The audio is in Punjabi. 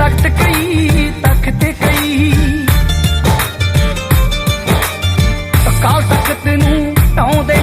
ਤਖਤ ਕਈ ਤਖਤ ਕਈ। ਅਕਾਲ ਤਖਤ ਨੂੰ ਢਾਉਂਦੇ